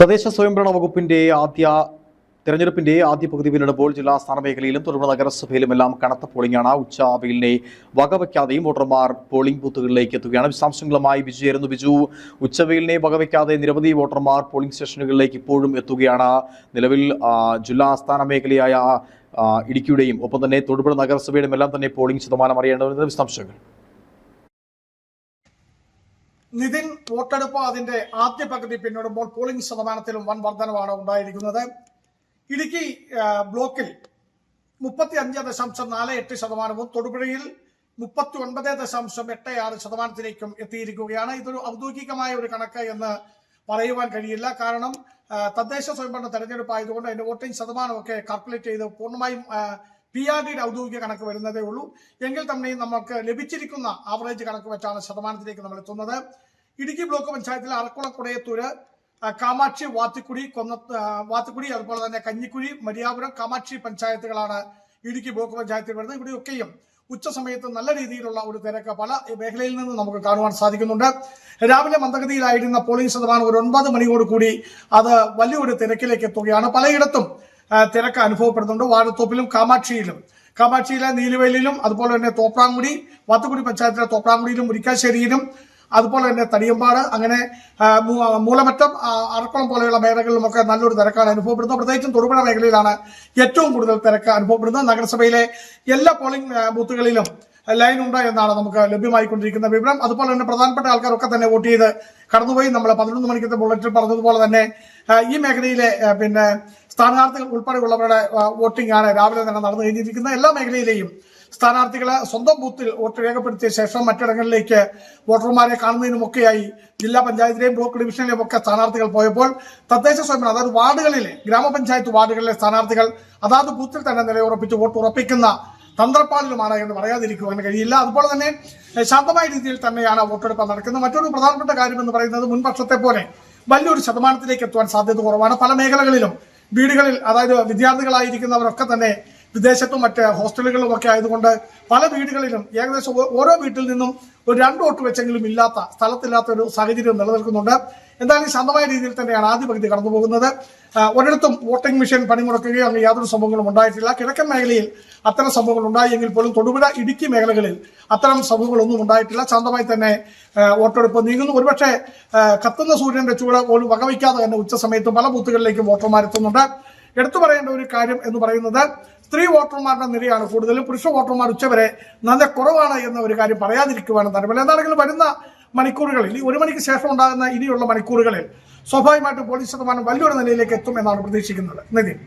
തദ്ദേശ സ്വയംഭരണ വകുപ്പിന്റെ ആദ്യ തെരഞ്ഞെടുപ്പിന്റെ ആദ്യ പകുതി പിന്നിടുമ്പോൾ ജില്ലാ സ്ഥാന മേഖലയിലും തൊടുപുഴ നഗരസഭയിലും എല്ലാം കനത്ത പോളിംഗാണ് ഉച്ചാവിലിനെ വകവയ്ക്കാതെയും വോട്ടർമാർ പോളിംഗ് ബൂത്തുകളിലേക്ക് എത്തുകയാണ്. വിശദാംശങ്ങളുമായി ബിജു ചേരുന്നു ബിജു. ഉച്ചവെയിലിനെ വകവയ്ക്കാതെ നിരവധി വോട്ടർമാർ പോളിംഗ് സ്റ്റേഷനുകളിലേക്ക് ഇപ്പോഴും എത്തുകയാണ്. നിലവിൽ ജില്ലാ ആസ്ഥാന മേഖലയായ ഇടുക്കിയുടെയും ഒപ്പം തന്നെ തൊടുപുഴ നഗരസഭയുടെയും എല്ലാം തന്നെ പോളിംഗ് ശതമാനം അറിയേണ്ടത് വിശദാംശങ്ങൾ. നിതിൻ വോട്ടെടുപ്പ് അതിന്റെ ആദ്യ പകുതി പിന്നിടുമ്പോൾ പോളിംഗ് ശതമാനത്തിലും വൻ വർധനവാണ് ഉണ്ടായിരിക്കുന്നത്. ഇടുക്കി ബ്ലോക്കിൽ മുപ്പത്തി അഞ്ച് ദശാംശം നാല് എട്ട് ശതമാനവും തൊടുപുഴയിൽ മുപ്പത്തി ഒൻപത് ദശാംശം എട്ട് ആറ് ശതമാനത്തിലേക്കും എത്തിയിരിക്കുകയാണ്. ഇതൊരു ഔദ്യോഗികമായ ഒരു കണക്ക് എന്ന് പറയുവാൻ കഴിയില്ല. കാരണം തദ്ദേശ സ്വയംഭരണ തെരഞ്ഞെടുപ്പ് ആയതുകൊണ്ട് അതിന്റെ വോട്ടിംഗ് ശതമാനമൊക്കെ കാൽക്കുലേറ്റ് ചെയ്ത് പൂർണമായും പി ആർ ഡിയുടെ ഔദ്യോഗിക കണക്ക് വരുന്നതേ ഉള്ളൂ. എങ്കിൽ തന്നെയും നമുക്ക് ലഭിച്ചിരിക്കുന്ന ആവറേജ് കണക്ക് വെച്ചാണ് ശതമാനത്തിലേക്ക് നമ്മൾ എത്തുന്നത്. ഇടുക്കി ബ്ലോക്ക് പഞ്ചായത്തിൽ അറക്കുളം കുടയത്തൂര് കാമാക്ഷി വാത്തിക്കുടി കൊന്ന വാത്തിക്കുടി അതുപോലെ തന്നെ കഞ്ഞിക്കുഴി മരിയാപുരം കാമാക്ഷി പഞ്ചായത്തുകളാണ് ഇടുക്കി ബ്ലോക്ക് പഞ്ചായത്തിൽ വരുന്നത്. ഇവിടെയൊക്കെയും ഉച്ച സമയത്ത് നല്ല രീതിയിലുള്ള ഒരു തിരക്ക് പല മേഖലയിൽ നിന്ന് നമുക്ക് കാണുവാൻ സാധിക്കുന്നുണ്ട്. രാവിലെ മന്ദഗതിയിലായിരുന്ന പോളിംഗ് ശതമാനം ഒരു ഒൻപത് മണിയോട് കൂടി അത് വലിയൊരു തിരക്കിലേക്ക് എത്തുകയാണ്. പലയിടത്തും തിരക്ക് അനുഭവപ്പെടുന്നുണ്ട്. വാഴത്തോപ്പിലും കാമാക്ഷിയിലും. കാമാക്ഷിയിലെ നീലുവേലിയിലും അതുപോലെ തന്നെ തോപ്രാങ്കുടി വത്തുകുടി പഞ്ചായത്തിലെ തോപ്രാങ്കുടിയിലും മുരിക്കാശ്ശേരിയിലും അതുപോലെ തന്നെ തടിയമ്പാട് അങ്ങനെ മൂലമറ്റം അറക്കുളം പോലെയുള്ള മേഖലകളിലുമൊക്കെ നല്ലൊരു തിരക്കാണ് അനുഭവപ്പെടുന്നത്. പ്രത്യേകിച്ചും തൊടുപുഴ മേഖലയിലാണ് ഏറ്റവും കൂടുതൽ തിരക്ക് അനുഭവപ്പെടുന്നത്. നഗരസഭയിലെ എല്ലാ പോളിംഗ് ബൂത്തുകളിലും ലൈൻ ഉണ്ട് എന്നാണ് നമുക്ക് ലഭ്യമായിക്കൊണ്ടിരിക്കുന്ന വിവരം. അതുപോലെ തന്നെ പ്രധാനപ്പെട്ട ആൾക്കാരൊക്കെ തന്നെ വോട്ട് ചെയ്ത് കടന്നുപോയി. നമ്മൾ പതിനൊന്ന് മണിക്കത്തെ ബുള്ളറ്റിൽ പറഞ്ഞതുപോലെ തന്നെ ഈ മേഖലയിലെ പിന്നെ സ്ഥാനാർത്ഥികൾ ഉൾപ്പെടെയുള്ളവരുടെ വോട്ടിംഗ് ആണ് രാവിലെ തന്നെ നടന്നു കഴിഞ്ഞിരിക്കുന്നത്. എല്ലാ മേഖലയിലെയും സ്ഥാനാർത്ഥികളെ സ്വന്തം ബൂത്തിൽ വോട്ട് രേഖപ്പെടുത്തിയ ശേഷം മറ്റിടങ്ങളിലേക്ക് വോട്ടർമാരെ കാണുന്നതിനുമൊക്കെയായി ജില്ലാ പഞ്ചായത്തിലെയും ബ്ലോക്ക് ഡിവിഷനിലെയും ഒക്കെ സ്ഥാനാർത്ഥികൾ പോയപ്പോൾ തദ്ദേശ സ്വയംഭരണ അതായത് വാർഡുകളിലെ ഗ്രാമപഞ്ചായത്ത് വാർഡുകളിലെ സ്ഥാനാർത്ഥികൾ അതാത് ബൂത്തിൽ തന്നെ നിലയുറപ്പിച്ച് വോട്ട് ഉറപ്പിക്കുന്ന തന്ത്രപ്പാടിലുമാണ് എന്ന് പറയാതിരിക്കുവാൻ കഴിയില്ല. അതുപോലെ തന്നെ ശാന്തമായ രീതിയിൽ തന്നെയാണ് വോട്ടെടുപ്പ് നടക്കുന്നത്. മറ്റൊരു പ്രധാനപ്പെട്ട കാര്യം എന്ന് പറയുന്നത് മുൻപക്ഷത്തെ പോലെ വലിയൊരു ശതമാനത്തിലേക്ക് എത്തുവാൻ സാധ്യത കുറവാണ്. പല മേഖലകളിലും വീടുകളിൽ അതായത് വിദ്യാർത്ഥികളായിരിക്കുന്നവരൊക്കെ തന്നെ വിദേശത്തും മറ്റ് ഹോസ്റ്റലുകളിലും ഒക്കെ ആയതുകൊണ്ട് പല വീടുകളിലും ഏകദേശം ഓരോ വീട്ടിൽ നിന്നും ഒരു രണ്ട് വോട്ട് വെച്ചെങ്കിലും ഇല്ലാത്ത സ്ഥലത്തില്ലാത്ത ഒരു സാഹചര്യം നിലനിൽക്കുന്നുണ്ട്. എന്തായാലും ശാന്തമായ രീതിയിൽ തന്നെയാണ് ആദ്യ പകുതി കടന്നു പോകുന്നത് ഒരിടത്തും വോട്ടിംഗ് മെഷീൻ പണിമുടക്കുകയോ അങ്ങനെ യാതൊരു സംഭവങ്ങളും ഉണ്ടായിട്ടില്ല. കിഴക്കൻ മേഖലയിൽ അത്തരം സംഭവങ്ങൾ ഉണ്ടായെങ്കിൽ പോലും തൊടുപുഴ ഇടുക്കി മേഖലകളിൽ അത്തരം സംഭവങ്ങളൊന്നും ഉണ്ടായിട്ടില്ല. ശാന്തമായി തന്നെ വോട്ടെടുപ്പ് നീങ്ങുന്നു. ഒരുപക്ഷെ കത്തുന്ന സൂര്യന്റെ ചൂട് പോലും വകവയ്ക്കാതെ തന്നെ ഉച്ച സമയത്ത് പല ബൂത്തുകളിലേക്കും വോട്ടർമാരെത്തുന്നുണ്ട് എടുത്തു പറയേണ്ട ഒരു കാര്യം എന്ന് പറയുന്നത് സ്ത്രീ വോട്ടർമാരുടെ നിരയാണ് കൂടുതലും. പുരുഷ വോട്ടർമാർ ഉച്ചവരെ നല്ല കുറവാണ് എന്ന ഒരു കാര്യം പറയാതിരിക്കുവാനും താല്പര്യം എന്താണെങ്കിലും വരുന്ന മണിക്കൂറുകളിൽ ഈ ഒരു മണിക്ക് ശേഷം ഉണ്ടാകുന്ന ഇനിയുള്ള മണിക്കൂറുകളിൽ സ്വാഭാവികമായിട്ടും പോളിംഗ് ശതമാനം വലിയൊരു നിലയിലേക്ക് എത്തും എന്നാണ് പ്രതീക്ഷിക്കുന്നത്. നിതിൻ.